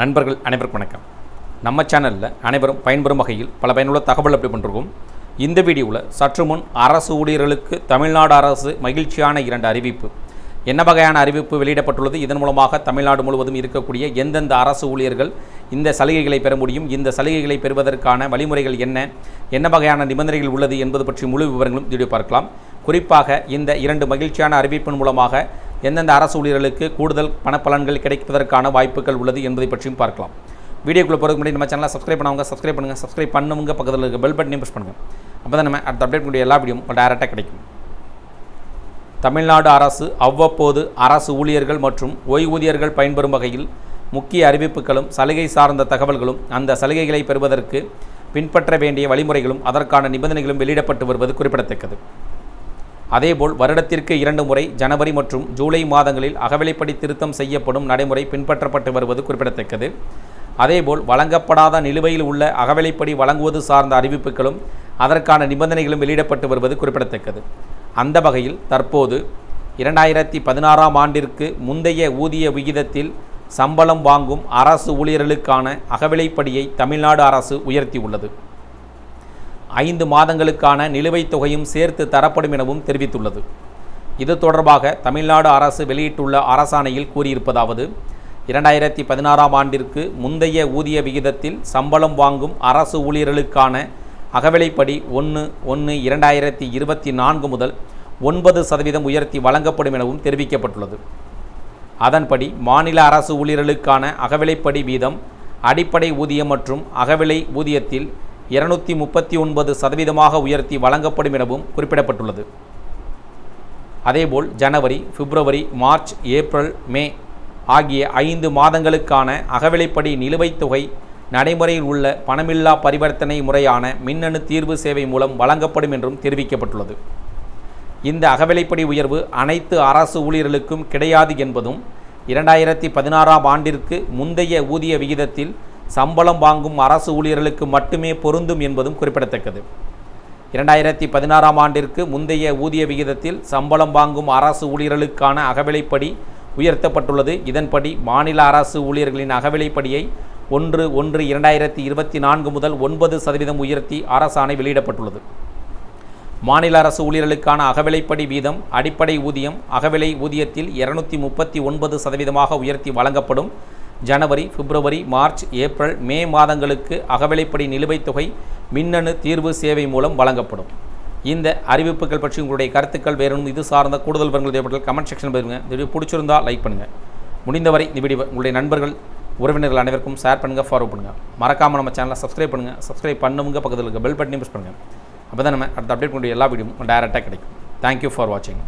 நண்பர்கள் அனைவருக்கும் வணக்கம். நம்ம சேனலில் அனைவரும் பயன்பெறும் வகையில் பல பயனுள்ள தகவல் அப்படி பண்ணிருக்கோம். இந்த வீடியோவில் சற்று முன் அரசு ஊழியர்களுக்கு தமிழ்நாடு அரசு மகிழ்ச்சியான இரண்டு அறிவிப்பு. என்ன வகையான அறிவிப்பு வெளியிடப்பட்டுள்ளது? இதன் மூலமாக தமிழ்நாடு முழுவதும் இருக்கக்கூடிய எந்தெந்த அரசு ஊழியர்கள் இந்த சலுகைகளை பெற முடியும்? இந்த சலுகைகளை பெறுவதற்கான வழிமுறைகள் என்ன? என்ன வகையான நிபந்தனைகள் உள்ளது என்பது பற்றி முழு விவரங்களும் வீடியோ பார்க்கலாம். குறிப்பாக இந்த இரண்டு மகிழ்ச்சியான அறிவிப்பின் மூலமாக எந்தெந்த அரசு ஊழியர்களுக்கு கூடுதல் பணப்பலன்கள் கிடைப்பதற்கான வாய்ப்புகள் உள்ளது என்பதை பற்றியும் பார்க்கலாம். வீடியோக்குள்ளே போகிறதுக்கு முன்னாடி நம்ம சேனலை சப்ஸ்கிரைப் பண்ணவங்க சப்ஸ்கிரைப் பண்ணுங்கள் சப்ஸ்கிரைப் பண்ணுங்க பக்கத்தில் இருக்க பெல் பட்டனையும் ப்ரெஸ் பண்ணுங்கள் அப்போ தான் நம்ம அடுத்த அப்டேட் கூடிய எல்லா வீடியோ டேரெக்டாக கிடைக்கும். தமிழ்நாடு அரசு அவ்வப்போது அரசு ஊழியர்கள் மற்றும் ஓய்வூதியர்கள் பயன்பெறும் வகையில் முக்கிய அறிவிப்புகளும் சலுகை சார்ந்த தகவல்களும் அந்த சலுகைகளை பெறுவதற்கு பின்பற்ற வேண்டிய வழிமுறைகளும் அதற்கான நிபந்தனைகளும் வெளியிடப்பட்டு வருவது குறிப்பிடத்தக்கது. அதேபோல் வருடத்திற்கு இரண்டு முறை ஜனவரி மற்றும் ஜூலை மாதங்களில் அகவிலைப்படி திருத்தம் செய்யப்படும் நடைமுறை பின்பற்றப்பட்டு வருவது குறிப்பிடத்தக்கது. அதேபோல் வழங்கப்படாத நிலுவையில் உள்ள அகவிலைப்படி வழங்குவது சார்ந்த அறிவிப்புகளும் அதற்கான நிபந்தனைகளும் வெளியிடப்பட்டு வருவது குறிப்பிடத்தக்கது. அந்த வகையில் தற்போது இரண்டாயிரத்தி பதினாறாம் ஆண்டிற்கு முந்தைய ஊதிய விகிதத்தில் சம்பளம் வாங்கும் அரசு ஊழியர்களுக்கான அகவிலைப்படியை தமிழ்நாடு அரசு உயர்த்தியுள்ளது. ஐந்து மாதங்களுக்கான நிலுவைத் தொகையும் சேர்த்து தரப்படும் எனவும் தெரிவித்துள்ளது. இது தொடர்பாக தமிழ்நாடு அரசு வெளியிட்டுள்ள அரசாணையில் கூறியிருப்பதாவது இரண்டாயிரத்தி பதினாறாம் ஆண்டிற்கு முந்தைய ஊதிய விகிதத்தில் சம்பளம் வாங்கும் அரசு ஊழியர்களுக்கான அகவிலைப்படி ஒன்று ஒன்று இரண்டாயிரத்தி இருபத்தி நான்கு முதல் ஒன்பது சதவீதம் உயர்த்தி வழங்கப்படும் எனவும் தெரிவிக்கப்பட்டுள்ளது. அதன்படி மாநில அரசு ஊழியர்களுக்கான அகவிலைப்படி வீதம் அடிப்படை ஊதியம் மற்றும் அகவிலை ஊதியத்தில் இருநூற்றி முப்பத்தி ஒன்பது சதவீதமாக உயர்த்தி வழங்கப்படும் எனவும் குறிப்பிடப்பட்டுள்ளது. அதேபோல் ஜனவரி பிப்ரவரி மார்ச் ஏப்ரல் மே ஆகிய ஐந்து மாதங்களுக்கான அகவிலைப்படி நிலுவைத் தொகை நடைமுறையில் உள்ள பணமில்லா பரிவர்த்தனை முறையான மின்னணு தீர்வு சேவை மூலம் வழங்கப்படும் என்றும் தெரிவிக்கப்பட்டுள்ளது. இந்த அகவிலைப்படி உயர்வு அனைத்து அரசு ஊழியர்களுக்கும் கிடையாது என்பதும் இரண்டாயிரத்தி பதினாறாம் ஆண்டிற்கு முந்தைய ஊதிய விகிதத்தில் சம்பளம் வாங்கும் அரசு ஊழியர்களுக்கு மட்டுமே பொருந்தும் என்பதும் குறிப்பிடத்தக்கது. இரண்டாயிரத்தி பதினாறாம் ஆண்டிற்கு முந்தைய ஊதிய விகிதத்தில் சம்பளம் வாங்கும் அரசு ஊழியர்களுக்கான அகவிலைப்படி உயர்த்தப்பட்டுள்ளது. இதன்படி மாநில அரசு ஊழியர்களின் அகவிலைப்படியை ஒன்று ஒன்று இரண்டாயிரத்தி இருபத்தி நான்கு முதல் ஒன்பது சதவீதம் உயர்த்தி அரசாணை வெளியிடப்பட்டுள்ளது. மாநில அரசு ஊழியர்களுக்கான அகவிலைப்படி வீதம் அடிப்படை ஊதியம் அகவிலை ஊதியத்தில் இருநூற்றி முப்பத்தி ஒன்பது சதவீதமாக உயர்த்தி வழங்கப்படும். ஜனவரி பிப்ரவரி மார்ச் ஏப்ரல் மே மாதங்களுக்கு அகவிலைப்படி நிலுவைத் தொகை மின்னணு தீர்வு சேவை மூலம் வழங்கப்படும். இந்த அறிவிப்புகள் பற்றி உங்களுடைய கருத்துக்கள் வேறும் இது சார்ந்த கூடுதல் விவரங்கள் தேவைப்பட்டால் கமெண்ட் செக்ஷன் பதிவுங்க இந்த வீடியோ பிடிச்சிருந்தா லைக் பண்ணுங்கள் முடிந்தவரை இந்த வீடியோ உங்களுடைய நண்பர்கள் உறவினர்கள் அனைவருக்கும் ஷேர் பண்ணுங்கள் ஃபாலோ பண்ணுங்கள் மறக்காமல் நம்ம சேனலை சப்ஸ்கிரைப் பண்ணுங்கள் சப்ஸ்கிரைப் பண்ணுங்க பக்கத்தில் இருக்க பெல் பட்டனையும் ப்ரெஸ் பண்ணுங்கள் அப்போ தான் நம்ம அடுத்த அப்டேட் பண்ணி எல்லா வீடியோவும் டேரெக்டாக கிடைக்கும். தேங்க்யூ ஃபார் வாட்சிங்